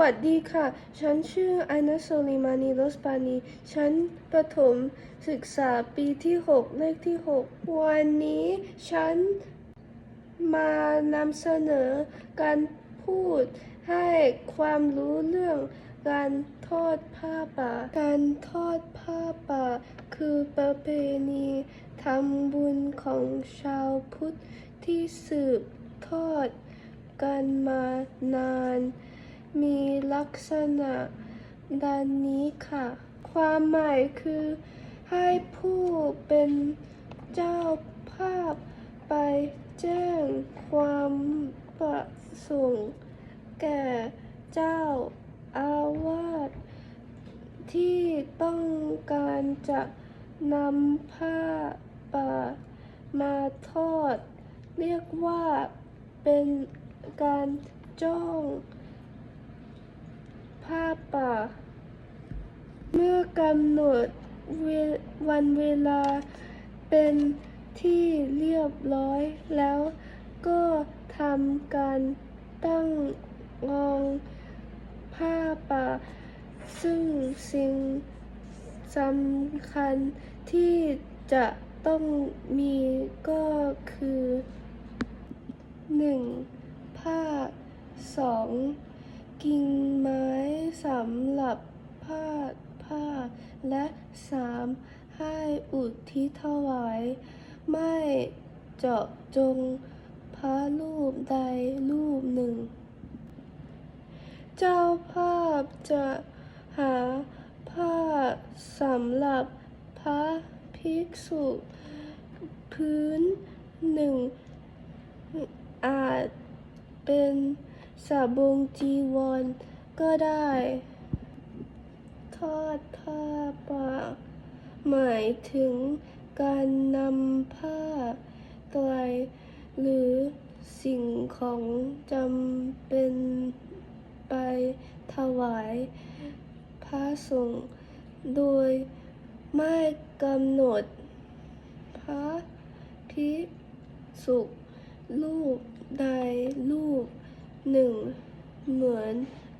วัสดีค่ะ ฉันชื่อไอนาโซลิมานีโรสปานี ฉันประถมศึกษาปีที่ 6 เลขที่ 6 วันนี้ฉันมานำเสนอการพูดให้ความรู้เรื่องการทอดผ้าป่า การทอดผ้าป่า คือประเพณีทำบุญของชาวพุทธที่สืบทอดกันมานาน มีลักษณะดังนี้ค่ะ ความหมายคือให้ผู้เป็นเจ้าภาพไปแจ้งความประสงค์แก่เจ้าอาวาสที่ต้องการจะนำผ้าป่ามาทอด เรียกว่าเป็นการจ้อง ผ้าป่า เมื่อกำหนดววันเวลาเป็นที่เรียบร้อยแล้วก็ทำการตั้งงองผ้าป่า ซึ่งสิ่งสำคัญที่จะต้องมีก็คือ 1. ผ้า 2. กิ่งไม้สำหรับพาดผ้า และ 3. ให้อุทิศถวาย ไม่เจาะจงพระรูปใดรูปหนึ่ง เจ้าภาพจะหาผ้าสำหรับพระภิกษุพื้นหนึ่งอาจเป็น สบงจีวร ก็ได้ ทอดผ้าป่าหมายถึงการนำผ้าไตรหรือสิ่งของจำเป็นไปถวายพระสงฆ์โดยไม่กำหนด พระภิกษุรูปใดรูป เหมือน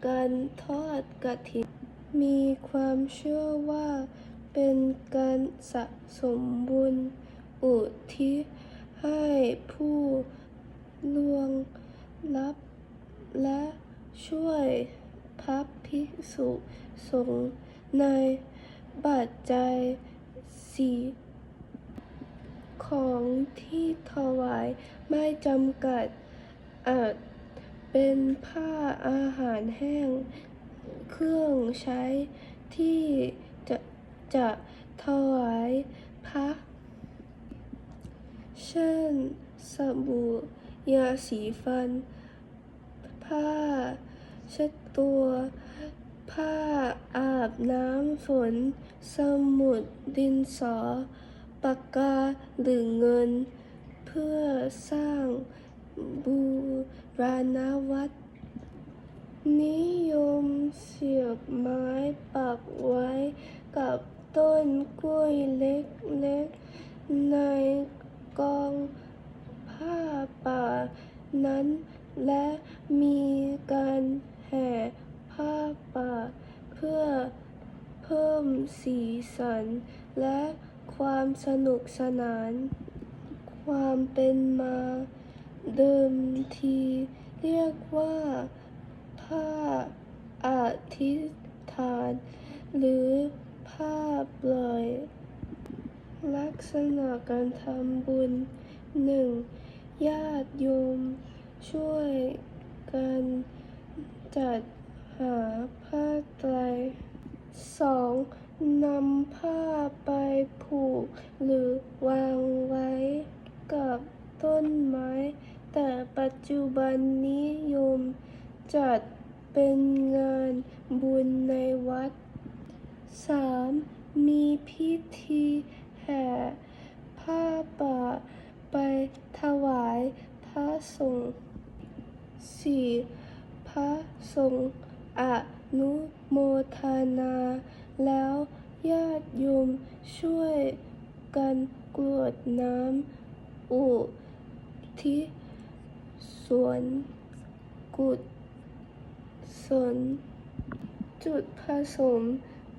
การทอดกฐิน มีความเชื่อว่าเป็นการสะสมบุญอุทิศให้ผู้ล่วงลับและช่วยพระภิกษุสงฆ์ในบัจจัยสีของที่ถวายไม่จำกัดอาจ เป็นผ้าอาหารแห้ง เครื่องใช้ที่จะจะถวายพระ เช่น สบู่ยาสีฟัน ผ้า เช็ดตัว ผ้าอาบน้ำฝน สมุดดินสอ ปากกาหรือเงิน เพื่อสร้าง บูรณวัตรนิยมเสียบไม้ปักไว้กับต้นกล้วยเล็กๆ ในกองผ้าป่านั้น และมีการแห่ผ้าป่าเพื่อเพิ่มสีสัน และความสนุกสนาน ความเป็นมา เดิมทีเรียกว่าผ้าอธิษฐาน หรือผ้าปล่อย ลักษณะการทำบุญหนึ่งญาติโยม ช่วยกันจัดหาผ้าไตรสองนำผ้าไปผูก หรือวางไว้กับต้นไม้ แต่ปัจจุบันนิยมจัดเป็นงานบุญในวัด 3. มีพิธีแห่ผ้าป่าไปถวายพระสงฆ์ 4. พระสงฆ์อนุโมทนา แล้วญาติโยมช่วยกันกรวดน้ำอุทิศ ส่วน กุศศลจุดผสม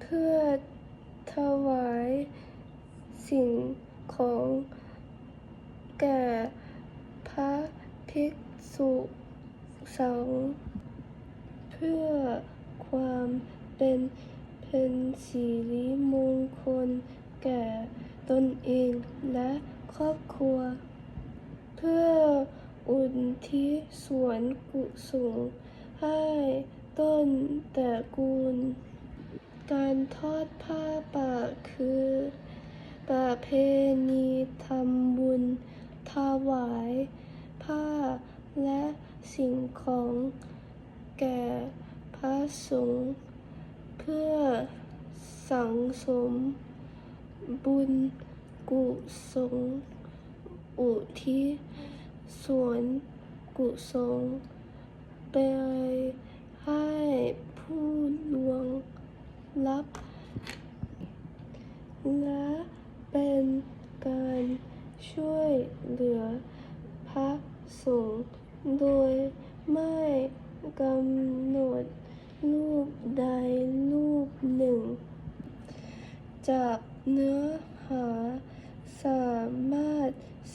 เพื่อถวายสิ่งของแก่พระภิกษุสงฆ์เพื่อความเป็นเป็นสิริมงคลแก่ตนเองและครอบครัว เพื่อ อุทิศส่วนกุศลให้ต้นตระกูล การทอดผ้าป่าคือประเพณีทำบุญ ถวายผ้าและสิ่งของแก่พระสงฆ์เพื่อสังสมบุญกุศลอุทิศ ส่วนกุศลไปให้ผู้ล่วงลับ และเป็นการช่วยเหลือพระสงฆ์โดยไม่กำหนดรูปใดรูปหนึ่ง จากเนื้อหาสามารถ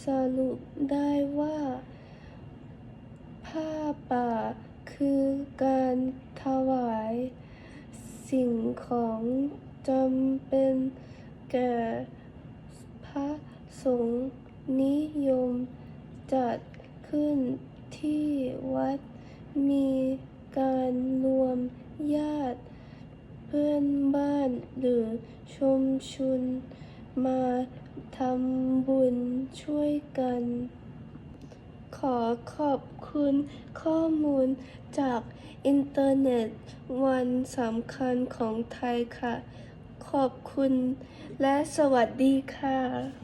สรุปได้ว่า ผ้าป่า คือการถวายสิ่งของจำเป็นแก่พระสงฆ์นิยมจัดขึ้นที่วัดมีการรวมญาติ เพื่อนบ้านหรือชมชนมาทำบุญช่วยกัน อขอบคุณข้อมูลจากอินเทอร์เน็ตวันสำคัญของไทยค่ะ ขอบคุณและสวัสดีค่ะ